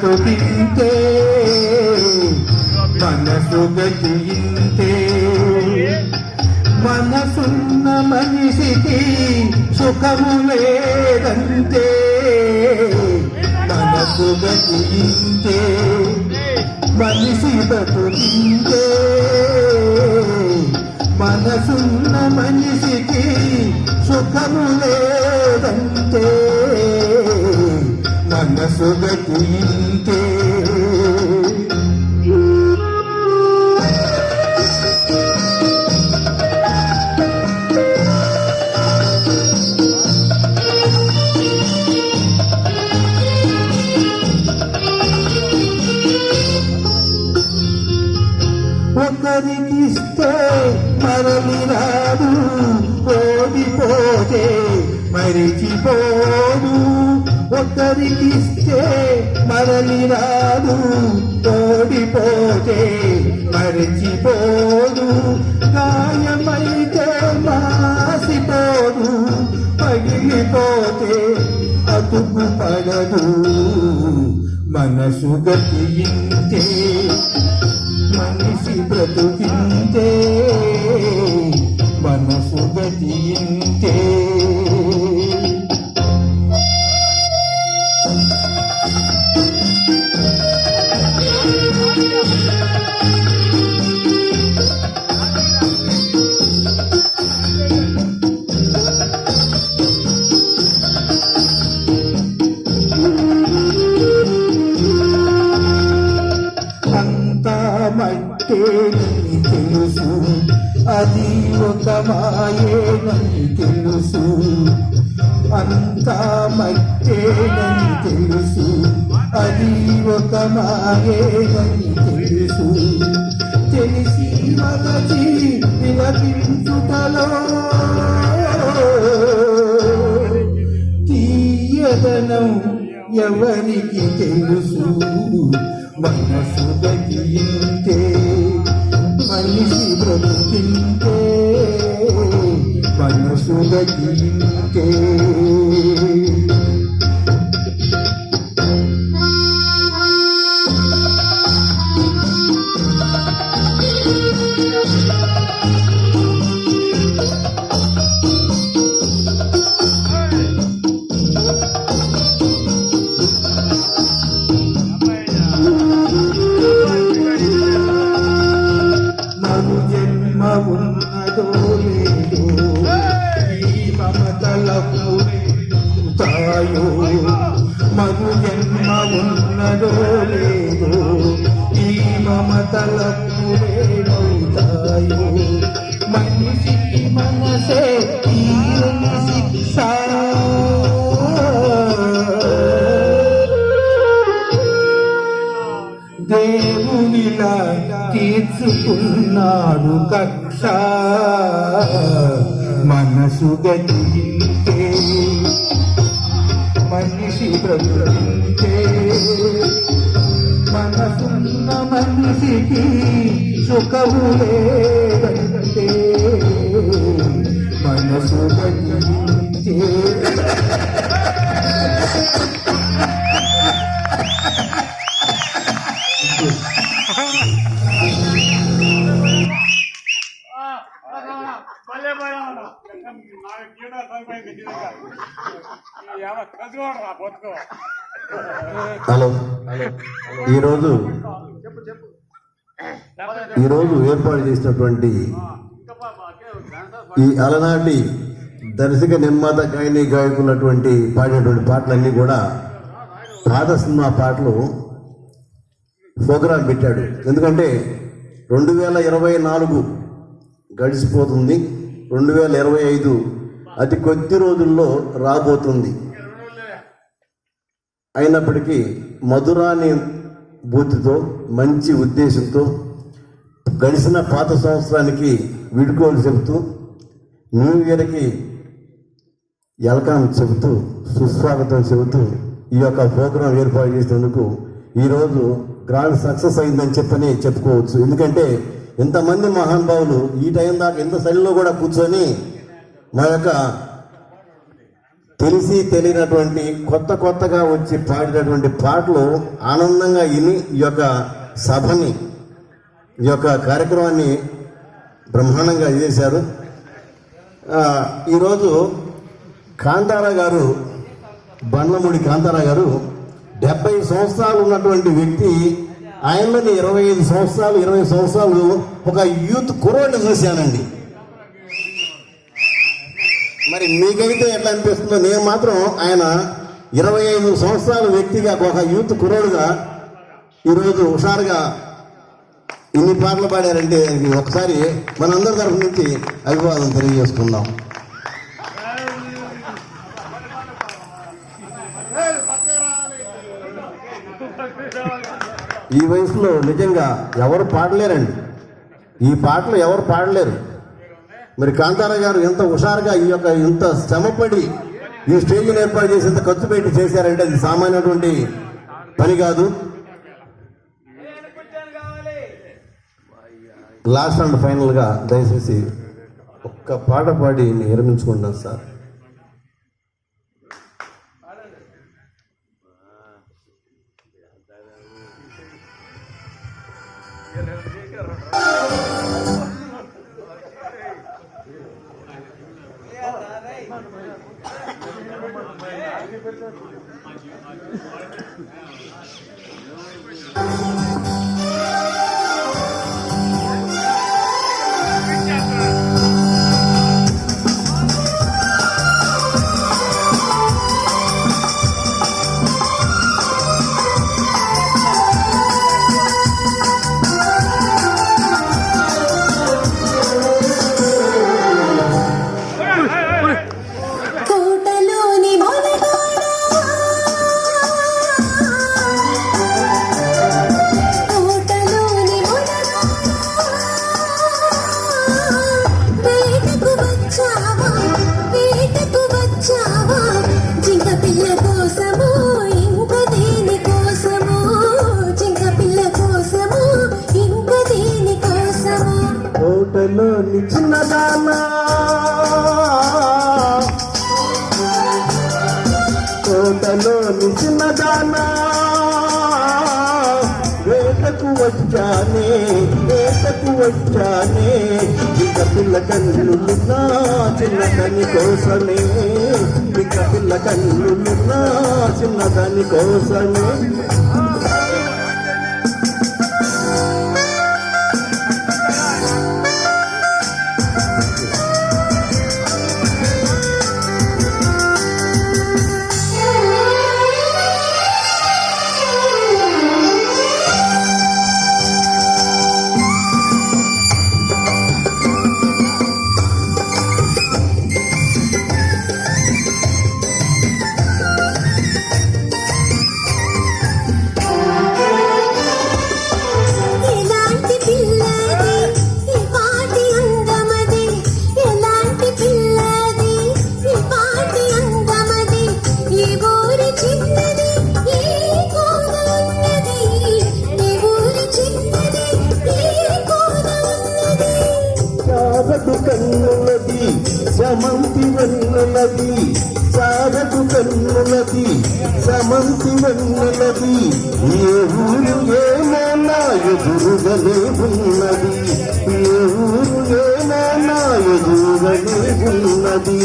ఇంతే మనసు గతింతే మనసున్న మనిషికి సుఖము లేదంతే మనసు గతింతే మనిషి బతుకింతే. మనసున్న మనిషికి సుఖము లేదంతే మనసు గతింతే మరిచిపోదు ఒకరికిస్తే మరలి రాదు. ఓడిపోతే మరిచిపోదు. గాయమైతే మాసిపోదు. పగిలిపోతే అతుకు పడదు. మనసు గతింతే మనిషి బ్రతుకింతే మనసు గతింతే ఏమని తెలుసు అంతా మట్టేనని తెలుసు అది ఒక మాయేనని తెలుసు తెలిసి మలచి విలపించుటలో తీయదనం ఎవరికి తెలుసు మనసు గతింతే మనిషి బ్రతుకింతే మనసు గతింతే మరు మనసే శిక్ష దేవునిలా తీర్చుకున్నాడు కక్ష। మనసు గతింతే మనిషి బ్రతుకింతే మనసున్న మనిషికి సుఖము హలో. ఈరోజు ఈరోజు ఏర్పాటు చేసినటువంటి ఈ అలనాటి దర్శక నిర్మాత గాయని గాయకున్నటువంటి పాడినటువంటి పాటలన్నీ కూడా పాత సినిమా పాటలు ప్రోగ్రాం పెట్టాడు. ఎందుకంటే రెండు వేల ఇరవై నాలుగు గడిచిపోతుంది. రెండు వేల ఇరవై ఐదు అతి కొద్ది రోజుల్లో రాబోతుంది. అయినప్పటికీ మధురాని బూతితో మంచి ఉద్దేశంతో గడిచిన పాత సంవత్సరానికి వీడుకోలు చెబుతూ న్యూ ఇయర్కి వెల్కమ్ చెబుతూ సుస్వాగతం చెబుతూ ఈ యొక్క ప్రోగ్రాం ఏర్పాటు చేసినందుకు ఈరోజు గ్రాండ్ సక్సెస్ అయిందని చెప్పని చెప్పుకోవచ్చు. ఎందుకంటే ఇంతమంది మహానుభావులు ఈ టైం దాకా ఇంత శైలిలో కూడా కూర్చొని మా యొక్క తెలిసి తెలియనటువంటి కొత్త కొత్తగా వచ్చి పాడినటువంటి పాటలు ఆనందంగా విని ఈ యొక్క సభని ఈ యొక్క కార్యక్రమాన్ని బ్రహ్మాండంగా చేశారు. ఈరోజు కాంతారా గారు బండ్లమూడి కాంతారా గారు డెబ్బై సంవత్సరాలు ఉన్నటువంటి వ్యక్తి ఆయనని ఇరవై ఐదు సంవత్సరాలు ఇరవై సంవత్సరాలు ఒక యూత్ కుర్రోడిని చూశానండి. మరి మీకైతే ఎట్లా అనిపిస్తుందో నేను మాత్రం ఆయన ఇరవై ఐదు సంవత్సరాల వ్యక్తిగా ఒక యూత్ కుర్రోడుగా ఈరోజు హుషారుగా ఇన్ని పాటలు పాడారంటే ఒకసారి మనందరి తరఫు నుంచి అభివాదం తెలియజేసుకుందాం. ఈ వయసులో నిజంగా ఎవరు పాడలేరండి? ఈ పాటలు ఎవరు పాడలేరు? మరి కాంతారా గారు ఎంత హుషారుగా ఈ యొక్క ఇంత శ్రమపడి ఈ స్టేజ్ని ఏర్పాటు చేసి ఇంత ఖర్చు పెట్టి చేశారంటే అది సామాన్యటువంటి పని కాదు. లాస్ట్ అండ్ ఫైనల్గా దయచేసి ఒక్క పాట పాడి నేను విరమించుకుంటాను సార్ you. వేటకు వచ్చానే వేటకు వచ్చానే ఇక పిల్ల కన్నులున్నా చిన్నదాని కోసమే. ఇక పిల్ల కన్నులున్నా చిన్నదాని కోసమే. ఎదురుగనే ఉన్నది ఏ ఊరు ఏమైనా ఎదురుగనే ఉన్నది